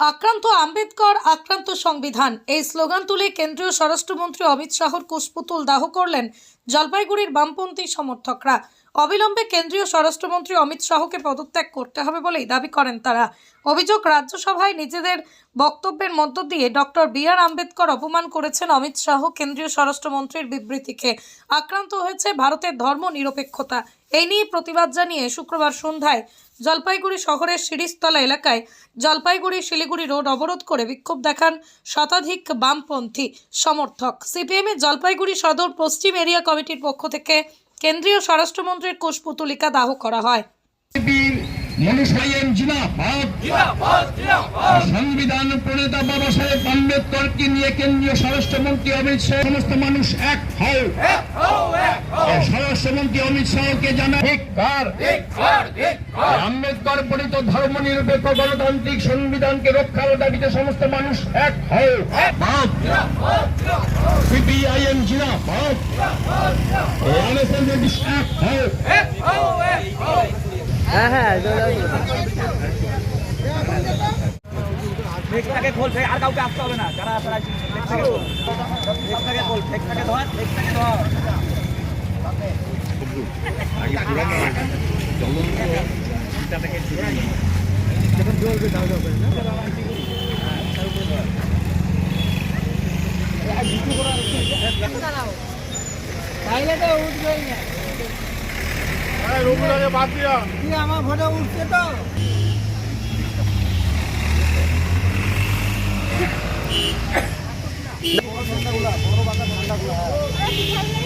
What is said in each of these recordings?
আক্রান্ত আম্বেদকর, আক্রান্ত সংবিধান। এই স্লোগান তুলে কেন্দ্রীয় স্বরাষ্ট্রমন্ত্রী অমিত শাহর কুশপুতুল দাহ করলেন জলপাইগুড়ির বামপন্থী সমর্থকরা। অবিলম্বে কেন্দ্রীয় স্বরাষ্ট্রমন্ত্রী অমিত শাহকে পদত্যাগ করতে হবে বলেই দাবি করেন তারা। অভিযোগ, রাজ্যসভায় নিজেদের বক্তব্যের মধ্য দিয়ে ডক্টর বি আর আম্বেদকর অপমান করেছেন অমিত শাহ কেন্দ্রীয় স্বরাষ্ট্রমন্ত্রীর বিবৃতিকে। আক্রান্ত হয়েছে ভারতের ধর্ম নিরপেক্ষতা এই নিয়ে প্রতিবাদ জানিয়ে শুক্রবার সন্ধ্যায় জলপাইগুড়ি শহরের শিরিষতলা এলাকায় জলপাইগুড়ি শিলিগুড়ি রোড অবরোধ করে বিক্ষোভ দেখান শতাধিক বামপন্থী সমর্থক। সিপিএমের জলপাইগুড়ি সদর পশ্চিম এরিয়া কমিটির পক্ষ থেকে কেন্দ্রীয় স্বরাষ্ট্রমন্ত্রীর কোষপুতলিকা দাহ করা হয়। সংবিধান প্রণেতা বাবা সাহেব আম্বেদকরকে নিয়ে কেন্দ্রীয় স্বরাষ্ট্রমন্ত্রী অমিত শাহ সমস্ত মানুষ এক হও। স্বরাষ্ট্রমন্ত্রী অমিত শাহকে জানা আম্বেদকর প্রণীত ধর্ম নিরপেক্ষ গণতান্ত্রিক সংবিধানকে রক্ষার দাবিতে সমস্ত মানুষ এক হও। সিপিআইএম জিনাবাদ এক হও। ফেকটাকে খোল ফেক আর কাউকে আসতে হবে না। যারা আপনারা ফেকটাকে খোল ফেকটাকে খোল ফেকটাকে ধর ফেকটাকে ধর। আমার ভোটে উঠছে তো বিজেপি সম্প্রদায়কে আরে সুন্দরটা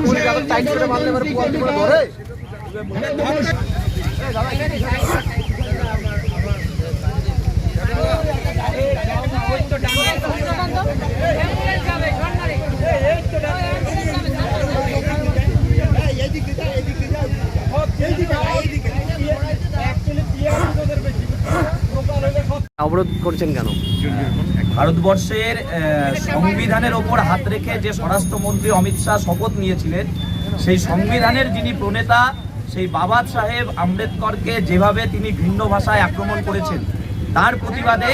খুলে যাবে টাইট করে মারলে এবার পুয়াল করে ধরে অবরোধ করছেন কেন? ভারতবর্ষের সংবিধানের ওপর হাত রেখে যে স্বরাষ্ট্রমন্ত্রী অমিত শাহ শপথ নিয়েছিলেন, সেই সংবিধানের যিনি প্রণেতা, সেই বাবা সাহেব আম্বেদকরকে যেভাবে তিনি ভিন্ন ভাষায় আক্রমণ করেছেন, তার প্রতিবাদে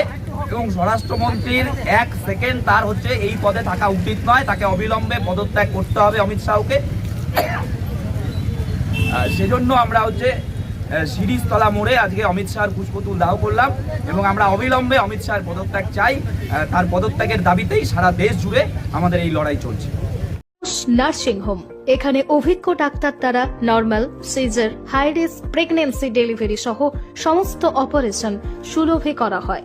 এবং স্বরাষ্ট্রমন্ত্রীর এক সেকেন্ড তার হচ্ছে এই পদে থাকা উচিত নয়, তাকে অবিলম্বে পদত্যাগ করতে হবে অমিত শাহকে। সেজন্য আমরা হচ্ছে সিরিজতলা মোড়ে আজকে অমিত শাহর পুষ্পতুল দাহ করলাম এবং আমরা অবিলম্বে অমিত শাহর পদত্যাগ চাই। তার পদত্যাগের দাবিতেই সারা দেশ জুড়ে আমাদের এই লড়াই চলছে। নার্সিং হোম, এখানে অভিজ্ঞ ডাক্তার দ্বারা normal, caesar, high risk, pregnancy delivery সহ সমস্ত অপারেশন সুলভে করা হয়।